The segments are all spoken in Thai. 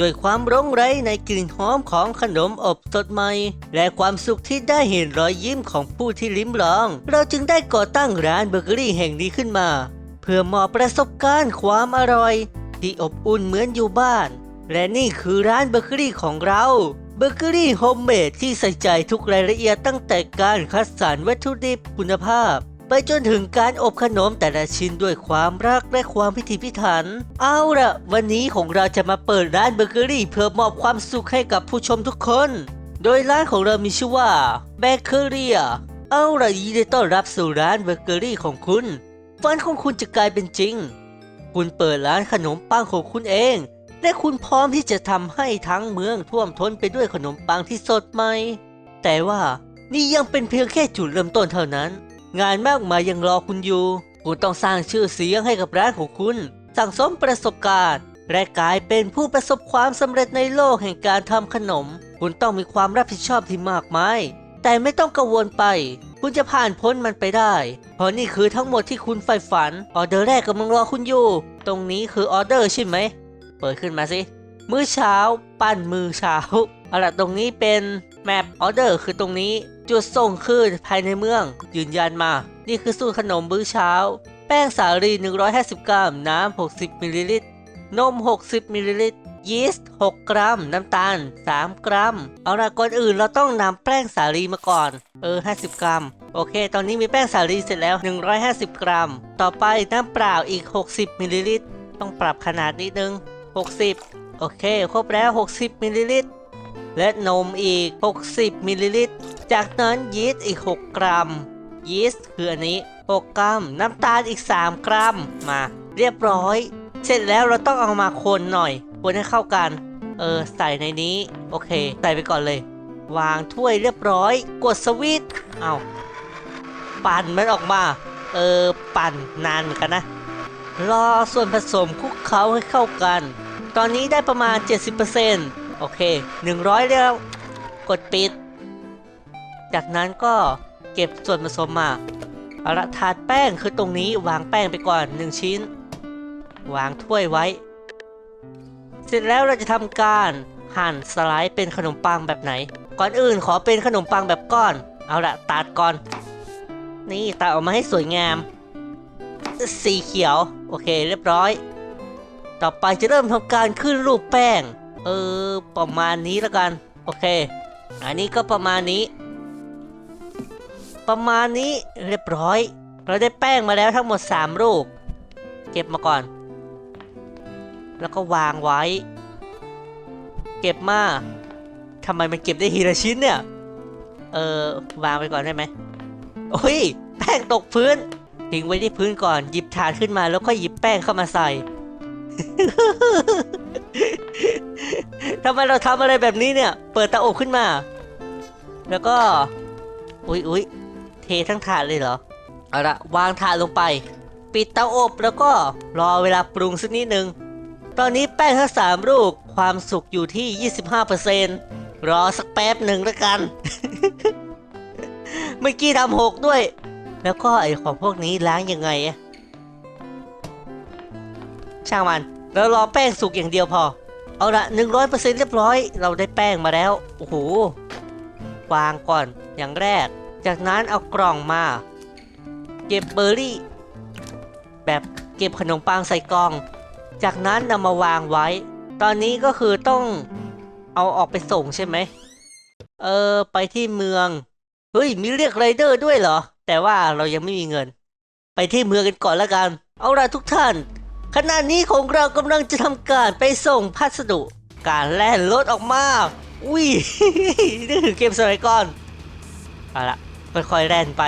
ด้วยความร้องไร้ในกลิ่นหอมของขนมอบสดใหม่ และความสุขที่ได้เห็นรอยยิ้มของผู้ที่ลิ้มลอง เราจึงได้ก่อตั้งร้านเบเกอรี่แห่งนี้ขึ้นมา เพื่อมอบประสบการณ์ความอร่อย ที่อบอุ่นเหมือนอยู่บ้าน และนี่คือร้านเบเกอรี่ของเราเบเกอรี่โฮมเมดที่ใส่ใจทุกรายละเอียดตั้งแต่การคัดสรรวัตถุดิบคุณภาพ ไปจนถึงการอบขนมแต่ละชิ้นด้วยความรักและความพิถีพิถัน เอาละวันนี้ของเราจะมาเปิดร้านเบเกอรี่เพื่อมอบความสุขให้กับผู้ชมทุกคน โดยร้านของเรามีชื่อว่าเบเกอรี่เอาละยินดีต้อนรับสู่ร้านเบเกอรี่ของคุณฝันของคุณจะกลายเป็นจริง คุณเปิดร้านขนมปังของคุณเอง และคุณพร้อมที่จะทำให้ทั้งเมืองท่วมท้นไปด้วยขนมปังที่สดใหม่ แต่ว่านี่ยังเป็นเพียงแค่จุดเริ่มต้นเท่านั้น งานมากมายยังรอคุณอยู่ คุณต้องสร้างชื่อเสียงให้กับร้านของคุณ สั่งสมประสบการณ์ และกลายเป็นผู้ประสบความสำเร็จในโลกแห่งการทำขนม คุณต้องมีความรับผิดชอบที่มากมาย แต่ไม่ต้องกังวลไป คุณจะผ่านพ้นมันไปได้ เพราะนี่คือทั้งหมดที่คุณใฝ่ฝัน ออเดอร์แรกกำลังรอคุณอยู่ ตรงนี้คือออเดอร์ใช่ไหม เปิดขึ้นมาสิ มื้อเช้า ปั้นมือเช้าเอาล่ะตรงนี้เป็นแมปออเดอร์คือตรงนี้ จุดส่งคือภายในเมือง ยืนยันมา นี่คือสูตรขนมมื้อเช้า แป้งสาลี 150 กรัม น้ำ 60 มิลลิลิตร นม 60 มิลลิลิตร ยีสต์ 6 กรัม น้ำตาล 3 กรัม เอาละก่อนอื่นเราต้องนำแป้งสาลีมาก่อน เออ 50 กรัม โอเค ตอนนี้มีแป้งสาลีเสร็จแล้ว 150 กรัม ต่อไปน้ำเปล่าอีก 60 มิลลิลิตร ต้องปรับขนาดนิดนึง 60 โอเค ครบแล้ว 60 มิลลิลิตร และนมอีก 60มิลลิลิตร จากนั้นยีสต์อีก 6 กรัม ยีสต์คืออันนี้ 6 กรัม น้ำตาลอีก 3 กรัม มา เรียบร้อย เสร็จแล้วเราต้องเอามาคนหน่อย คนให้เข้ากัน เออ ใส่ในนี้ โอเค ใส่ไปก่อนเลย วางถ้วยเรียบร้อย กดสวิตช์ เอาปั่นมันออกมา เออ ปั่นนานเหมือนกันนะ รอส่วนผสมคลุกเคล้าให้เข้ากัน ตอนนี้ได้ประมาณ 70% โอเค 100 แล้ว กดปิด จากนั้นก็เก็บส่วนผสมมาเอาละถาดแป้งคือตรงนี้วางแป้งไปก่อน 1 ชิ้น วางถ้วยไว้ เสร็จแล้วเราจะทำการหั่นสไลด์เป็นขนมปังแบบไหน ก่อนอื่นขอเป็นขนมปังแบบก้อน เอาละตัดก่อน นี่ตัดออกมาให้สวยงาม สีเขียว โอเคเรียบร้อย ต่อไปจะเริ่มทำการขึ้นรูปแป้ง เออ ประมาณนี้แล้วกัน โอเค อันนี้ก็ประมาณนี้ ประมาณนี้เรียบร้อย เราได้แป้งมาแล้วทั้งหมด 3 รูป เก็บมาก่อน แล้วก็วางไว้ เก็บมาทำไมมันเก็บได้ทีละชิ้นเนี่ย เออวางไปก่อนได้ไหมโอ้ย แป้งตกพื้น ทิ้งไว้ที่พื้นก่อน หยิบถาดขึ้นมาแล้วก็หยิบแป้งเข้ามาใส่ ทำไมเราทำอะไรแบบนี้เนี่ย เปิดเตาอบขึ้นมา แล้วก็ อุ๊ยอุ๊ยเททั้งถาดเลยเหรอ เอาละวางถาดลงไป ปิดเตาอบแล้วก็รอเวลาปรุงสักนิดนึง ตอนนี้แป้งทั้งสามลูกความสุกอยู่ที่ 25%รอสักแป๊บหนึ่งแล้วกัน เมื่อกี้ทำหกด้วย แล้วก็ไอของพวกนี้ล้างยังไงอะช่างมันเรารอแป้งสุกอย่างเดียวพอ เอาละ100%เรียบร้อย เราได้แป้งมาแล้ว โอ้โห วางก่อน อย่างแรก จากนั้นเอากล่องมา เก็บเบอร์รี่ แบบเก็บขนมปังใส่กล่อง จากนั้นนำมาวางไว้ ตอนนี้ก็คือต้องเอาออกไปส่งใช่ไหม เออ ไปที่เมือง เฮ้ย มีเรียกไรเดอร์ด้วยเหรอ แต่ว่าเรายังไม่มีเงิน ไปที่เมืองกันก่อนละกัน เอาละทุกท่าน ขณะนี้ของเรากำลังจะทำการไปส่งพัสดุ การแล่นรถออกมาอุ้ยนึกถึงเกมสมัยก่อนเอาละค่อยๆแล่นไป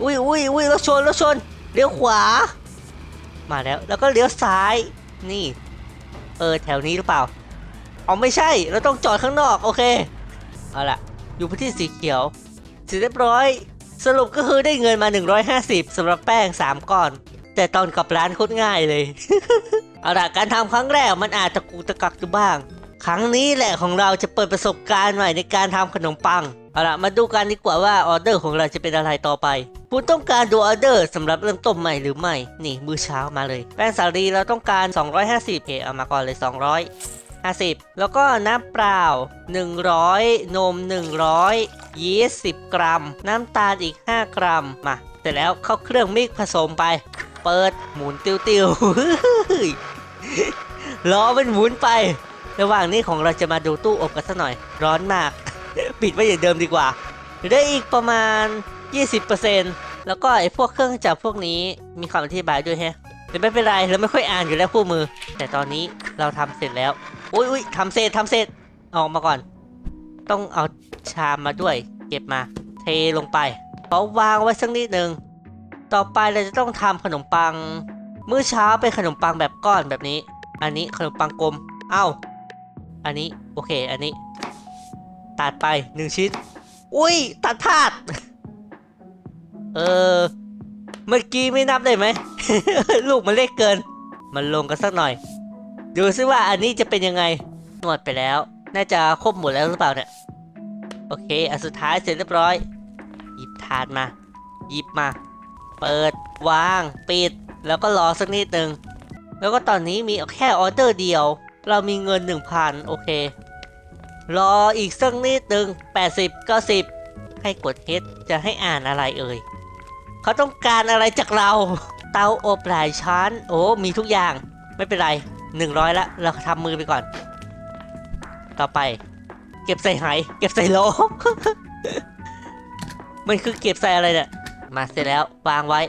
อุ้ยอุ้ยอุ้ยรถชนรถชนเลี้ยวขวา มาแล้วแล้วก็เลี้ยวซ้ายนี่ เออแถวนี้หรือเปล่าเอาไม่ใช่เราต้องจอดข้างนอกโอเคเอาล่ะอยู่พื้นที่สีเขียวเสร็จเรียบร้อย สรุปก็คือได้เงินมา 150สำหรับแป้ง 3 ก้อน แต่ตอนกลับร้านโคตรง่ายเลย เอาละการทำครั้งแรกมันอาจจะกูตะกักอยู่บ้าง ครั้งนี้แหละของเราจะเปิดประสบการณ์ใหม่ในการทำขนมปัง เอาละมาดูกันดีกว่าว่าออเดอร์ของเราจะเป็นอะไรต่อไป คุณต้องการดูออเดอร์สำหรับเริ่มต้นใหม่หรือไม่ นี่มื้อเช้ามาเลย แป้งสาลีเราต้องการ 250เคเอามาก่อนเลย 200 50 แล้วก็น้ำเปล่า 100 นม 100ยีสต์10 กรัม น้ำตาลอีก 5 กรัม มา เสร็จแล้วเข้าเครื่องมิกผสมไป เปิดหมุนติวติวๆล้อมันหมุนไป ระหว่างนี้ของเราจะมาดูตู้อบกันสักหน่อย ร้อนมาก ปิดไว้อย่างเดิมดีกว่าเหลือได้อีกประมาณ 20%แล้วก็ไอ้พวกเครื่องจักรพวกนี้มีคำอธิบายด้วยแฮะแต่ไม่เป็นไรเราไม่ค่อยอ่านอยู่แล้วคู่มือ แต่ตอนนี้เราทำเสร็จแล้วอุ้ยอุ้ยทำเสร็จทำเสร็จออกมาก่อน ต้องเอาชามมาด้วย เก็บมา เทลงไปขอวางไว้สักนิดหนึ่ง ต่อไปเราจะต้องทำขนมปัง มื้อเช้าเป็นขนมปังแบบก้อนแบบนี้ อันนี้ขนมปังกลม เอ้า อันนี้โอเค อันนี้ ตัดไปหนึ่งชิ้น อุ้ย ตัดพลาด เออ เมื่อกี้ไม่นับได้ไหม ลูกมันเล็กเกิน มันลงกันสักหน่อย ดูซิว่าอันนี้จะเป็นยังไง นวดไปแล้ว น่าจะครบหมดแล้วหรือเปล่าเนี่ย โอเค อันสุดท้ายเสร็จเรียบร้อย หยิบถาดมา หยิบมา เปิดวางปิด แล้วก็รอสักนิดหนึ่งแล้วก็ตอนนี้มีแค่ออเดอร์เดียว เรามีเงิน 1,000 โอเค รออีกสักนิดหนึ่ง80 90 ให้กดเฮดจะให้อ่านอะไรเอ่ยเขาต้องการอะไรจากเรา เตาอบหลายชั้น โอ้มีทุกอย่างไม่เป็นไร 100 ละ เราทำมือไปก่อน ต่อไป เก็บใส่หายเก็บใส่โลมันคือเก็บใส่อะไรเนี่ย มาเสร็จแล้ววางไว้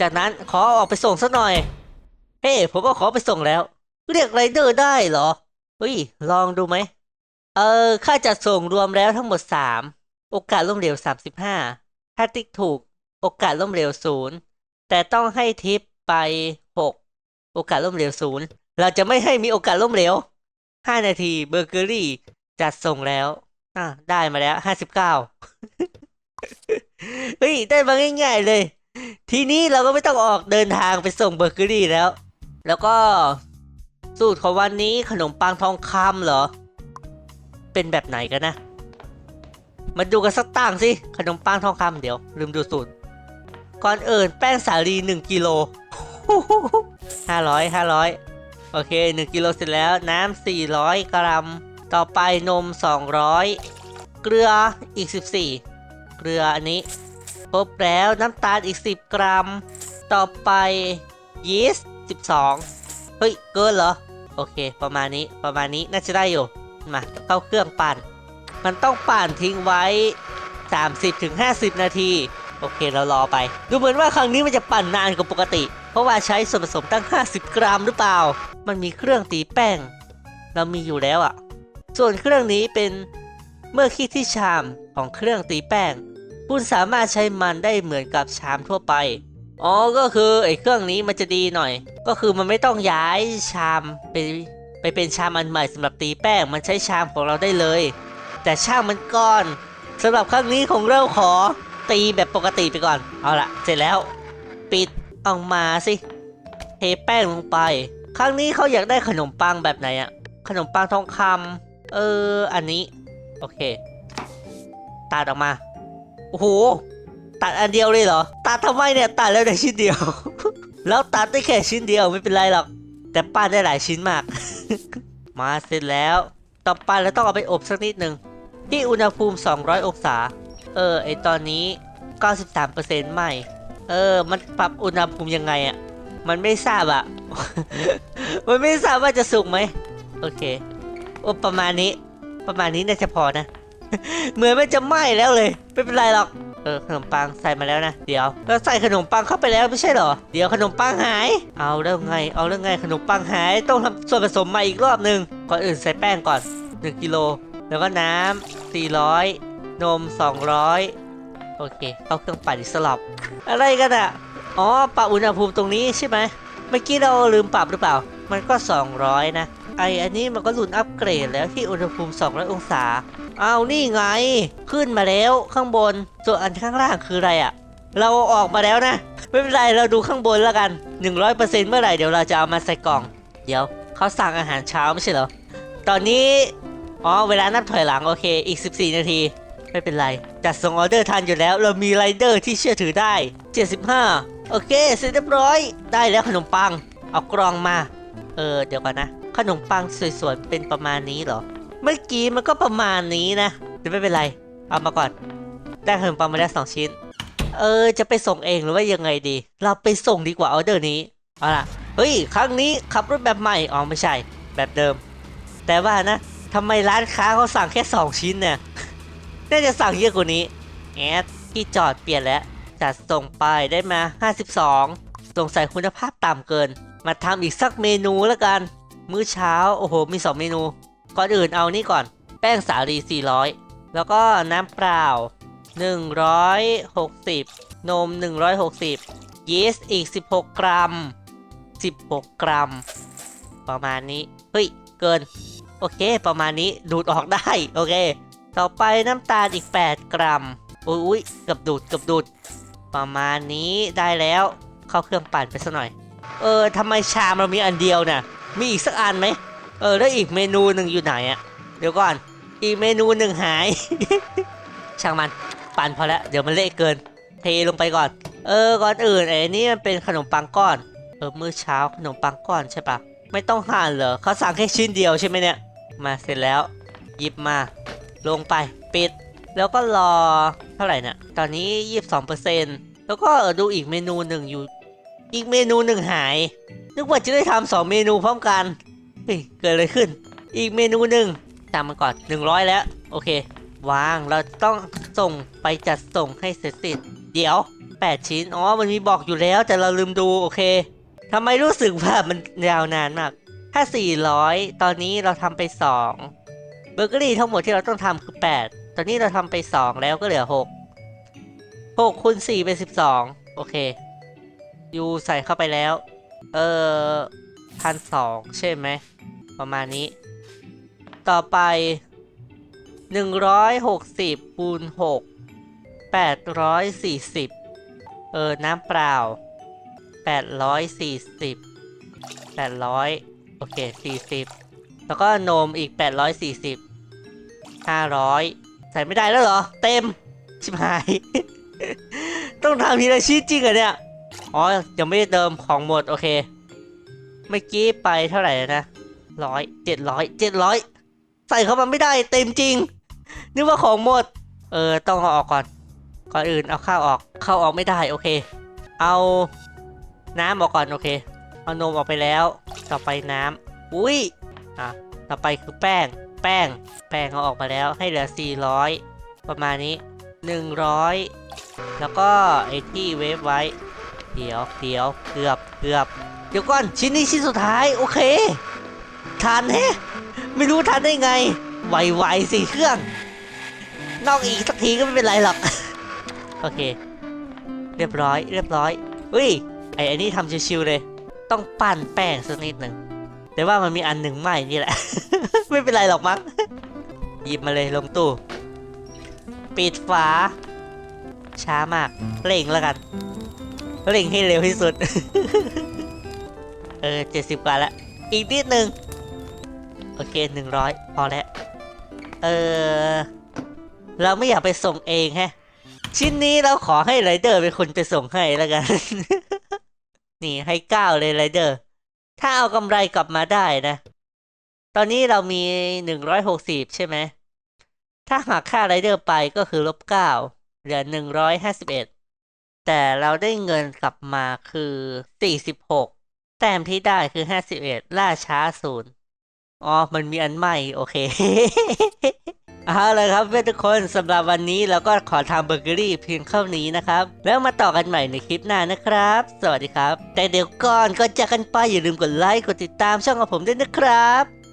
จากนั้นขอออกไปส่งสักหน่อย เฮ้ผมก็ขอไปส่งแล้ว เรียกไรเดอร์ได้เหรอเฮ้ยลองดูไหม เออ ค่าจัดส่งรวมแล้วทั้งหมด3โอกาสล้มเหลว35ถ้าติ๊กถูก โอกาสล้มเหลว0แต่ต้องให้ทิปไป6โอกาสล้มเหลว0เราจะไม่ให้มีโอกาสล้มเหลว5นาทีเบอร์เกอรี่จัดส่งแล้ว อะ ได้มาแล้ว59เก้า ฮ้ยได้มาง่ายๆเลย ทีนี้เราก็ไม่ต้องออกเดินทางไปส่งเบอร์เกอรี่แล้ว แล้วก็สูตรของวันนี้ขนมปังทองคำเหรอ เป็นแบบไหนกันนะ มาดูกันสักตั้งสิ ขนมปังทองคำเดี๋ยว ลืมดูสูตร ก่อนอื่นแป้งสาลี 1กิโล500 500โอเค 1กิโลเสร็จแล้วน้ำ400 กรัม ต่อไปนม 200 เกลืออีก 14 เกลืออันนี้ครบแล้วน้ำตาลอีก 10 กรัม ต่อไปยีสต์12 เฮ้ย เกินเหรอ โอเค ประมาณนี้ประมาณนี้น่าจะได้อยู่ มา เข้าเครื่องปั่น มันต้องปั่นทิ้งไว้ 30-50 นาที โอเคเรารอไป ดูเหมือนว่าครั้งนี้มันจะปั่นนานกว่าปกติ เพราะว่าใช้ส่วนผสมตั้ง 50 กรัมหรือเปล่า มันมีเครื่องตีแป้ง เรามีอยู่แล้วอะ่ะ ส่วนเครื่องนี้เป็น เมื่อคิดที่ชามของเครื่องตีแป้ง คุณสามารถใช้มันได้เหมือนกับชามทั่วไป อ๋อ ก็คือไอ้เครื่องนี้มันจะดีหน่อย ก็คือมันไม่ต้องย้ายชามไปไปเป็นชามอันใหม่สำหรับตีแป้ง มันใช้ชามของเราได้เลย แต่ช่างมันก่อนสำหรับครั้งนี้ของเราขอตีแบบปกติไปก่อน เอาละเสร็จแล้ว ปิดออกมาสิเทแป้งลงไป ครั้งนี้เขาอยากได้ขนมปังแบบไหนอะขนมปังทองคำเออ อันนี้ โอเค ตัดออกมา โอ้โห ตัดอันเดียวเลยเหรอ ตัดทำไมเนี่ย ตัดแล้วได้ชิ้นเดียว แล้วตัดได้แค่ชิ้นเดียวไม่เป็นไรหรอก แต่ปั้นได้หลายชิ้นมาก มาเสร็จแล้ว ต่อไปเราต้องเอาไปอบสักนิดหนึ่งที่อุณหภูมิ 200 องศา เออ ไอตอนนี้ 93%ไม่ เออ มันปรับอุณหภูมิยังไงอะ มันไม่ทราบอะ มันไม่ทราบว่าจะสุกไหม โอเคอบประมาณนี้ ประมาณนี้น่าจะพอนะ เหมือนมันจะไหม้แล้วเลย ไม่เป็นไรหรอก เออขนมปังใส่มาแล้วนะ เดี๋ยวเราใส่ขนมปังเข้าไปแล้วไม่ใช่หรอ เดี๋ยวขนมปังหาย เอาแล้วไง เอาแล้วไงขนมปังหาย ต้องทำส่วนผสมใหม่อีกรอบหนึ่งก่อนอื่นใส่แป้งก่อน 1กิโล แล้วก็น้ำ400 นม 200 โอเคเข้าเครื่องปั่นอีกสลับ อะไรกันอะอ๋อ ปรับอุณหภูมิตรงนี้ใช่ไหมเมื่อกี้เราลืมปรับหรือเปล่า มันก็ 200 นะ ไออันนี้มันก็รุ่นอัปเกรดแล้วที่อุณหภูมิ 200 องศา เอานี่ไง ขึ้นมาแล้วข้างบน ส่วนอันข้างล่างคืออะไรอะเราออกมาแล้วนะ ไม่เป็นไร เราดูข้างบนแล้วกัน 100%เมื่อไหร่เดี๋ยวเราจะเอามาใส่กล่อง เดี๋ยวเขาสั่งอาหารเช้าไม่ใช่เหรอ ตอนนี้ อ๋อ เวลานับถอยหลังโอเค อีก 14 นาที ไม่เป็นไร จัดส่งออเดอร์ทันอยู่แล้ว เรามีไรเดอร์ที่เชื่อถือได้ 75 โอเค เสร็จเรียบร้อย ได้แล้วขนมปัง เอากรองมา เออเดี๋ยวก่อนนะ ขนมปังสวยๆเป็นประมาณนี้เหรอ เมื่อกี้มันก็ประมาณนี้นะแต่ไม่เป็นไร เอามาก่อน ได้ขนมปังมาแล้วสองชิ้น เออ จะไปส่งเองหรือว่ายังไงดี เราไปส่งดีกว่าออเดอร์นี้เอาล่ะเฮ้ยครั้งนี้ขับรถแบบใหม่อ๋อไม่ใช่ แบบเดิม แต่ว่านะทำไมร้านค้าเขาสั่งแค่ 2 ชิ้นเนี่ยน่าจะสั่งเยอะกว่านี้แอดที่จอดเปลี่ยนแล้วจัดส่งไปได้มา 52 สงสัยคุณภาพต่ำเกิน มาทำอีกสักเมนูแล้วกัน มื้อเช้าโอ้โหมี 2 เมนู ก่อนอื่นเอานี่ก่อน แป้งสาลี 400 แล้วก็น้ำเปล่า 160 นม 160 ยีสต์อีก 16 กรัม 16 กรัม ประมาณนี้ เฮ้ย เกิน โอเค ประมาณนี้ดูดออกได้ โอเค ต่อไปน้ำตาลอีก 8 กรัมอุ้ยอุ้ยเกับดูดเกับดูด ประมาณนี้ได้แล้ว เข้าเครื่องปั่นไปสักหน่อย เออทำไมชามเรามีอันเดียวน่ะมีอีกสักอันไหมเออแล้วอีกเมนูหนึ่งอยู่ไหนอะเดี๋ยวก่อน อีกเมนูหนึ่งหาย ช่างมันปั่นพอแล้วเดี๋ยวมันเละเกิน เทลงไปก่อน เออก่อนอื่นไอ้นี่มันเป็นขนมปังก้อน เออมื้อเช้าขนมปังก้อนใช่ปะไม่ต้องหั่นเหรอเขาสั่งแค่ชิ้นเดียวใช่ไหมเนี่ยมาเสร็จแล้วหยิบมา ลงไปปิด แล้วก็รอเท่าไหร่เนี่ยตอนนี้ 22%แล้วก็เออดูอีกเมนูหนึ่งอยู่ อีกเมนูหนึ่งหาย นึกว่าจะได้ทำสองเมนูพร้อมกันเฮ้ยเกิดอะไรขึ้น อีกเมนูหนึ่งตามมาก่อน 100 แล้ว โอเค วางเราต้องส่งไปจัดส่งให้เสร็จสิ้นเดี๋ยว 8 ชิ้น อ๋อ มันมีบอกอยู่แล้วแต่เราลืมดูโอเคทำไมรู้สึกว่ามันยาวนานมาก ถ้า 400 ตอนนี้เราทำไป 2 เบเกอรี่ทั้งหมดที่เราต้องทำคือ 8 ตอนนี้เราทำไป 2 แล้วก็เหลือ 6 6คูณ4เป็น 12 โอเค ยูใส่เข้าไปแล้ว เออพันสองใช่ไหม ประมาณนี้ ต่อไป 160คูณ6 840 เออ น้ำเปล่า 840 800 โอเค 40 แล้วก็นมอีก 840 500 ใส่ไม่ได้แล้วเหรอ เต็ม ชิบหาย ต้องทำทีละชิ้นจริงเหรอเนี่ย อ๋อยังไม่ได้เติมของหมดโอเค เมื่อกี้ไปเท่าไหร่นะร้อยเจ็ดร้อยเจ็ดร้อยใส่เข้ามาไม่ได้เต็มจริง นึกว่าของหมด เออต้องเอาออกก่อน ก่อนอื่นเอาข้าวออกข้าวออกไม่ได้โอเค เอาน้ำออกก่อนโอเค เอานมออกไปแล้ว ต่อไปน้ำอุ้ยอะต่อไปคือแป้ง แป้ง แป้งเอาออกมาแล้วให้เหลือ 400 ประมาณนี้ 100 แล้วก็ไอที่เวฟไว้ เดี๋ยวเดี๋ยวเกือบเกือบเดี๋ยวก่อนชิ้นนี้ชิ้นสุดท้าย โอเคทันแฮะไม่รู้ทันได้ไงไวๆสิเครื่อง นอกอีกสักทีก็ไม่เป็นไรหรอก โอเค เรียบร้อย เรียบร้อยอุ้ยไอ้อ้นี่ทำชิวๆเลย ต้องปั่นแป้งสักนิดหนึ่งแต่ว่ามันมีอันหนึ่งใหม่นี่แหละ ไม่เป็นไรหรอกมั้งหยิบมาเลยลงตู้ ปิดฝา ช้ามากเร่งแล้วกัน เร่งให้เร็วที่สุด เออเจ็ดสิบกว่าแล้วอีกนิดนึงโอเคหนึ่งร้อยพอแล้ว เออ เราไม่อยากไปส่งเองแฮะ ชิ้นนี้เราขอให้ไรเดอร์เป็นคนไปส่งให้แล้วกัน นี่ให้เก้าเลยไรเดอร์ ถ้าเอากำไรกลับมาได้นะ ตอนนี้เรามีหนึ่งร้อยหกสิบใช่ไหม ถ้าหากค่าไรเดอร์ไปก็คือลบเก้าเหลือหนึ่งร้อยห้าสิบเอ็ด แต่เราได้เงินกลับมาคือ 46 แต้มที่ได้คือ 51 ล่าช้าศูนย์อ๋อ มันมีอันใหม่ โอเคเอาละครับเพื่อนทุกคนสำหรับวันนี้เราก็ขอทำเบอร์เกอรี่เพียงเท่านี้นะครับ แล้วมาต่อกันใหม่ในคลิปหน้านะครับ สวัสดีครับ แต่เดี๋ยวก่อนก็จากกันไปอย่าลืมกดไลค์กดติดตามช่องของผมด้วยนะครับ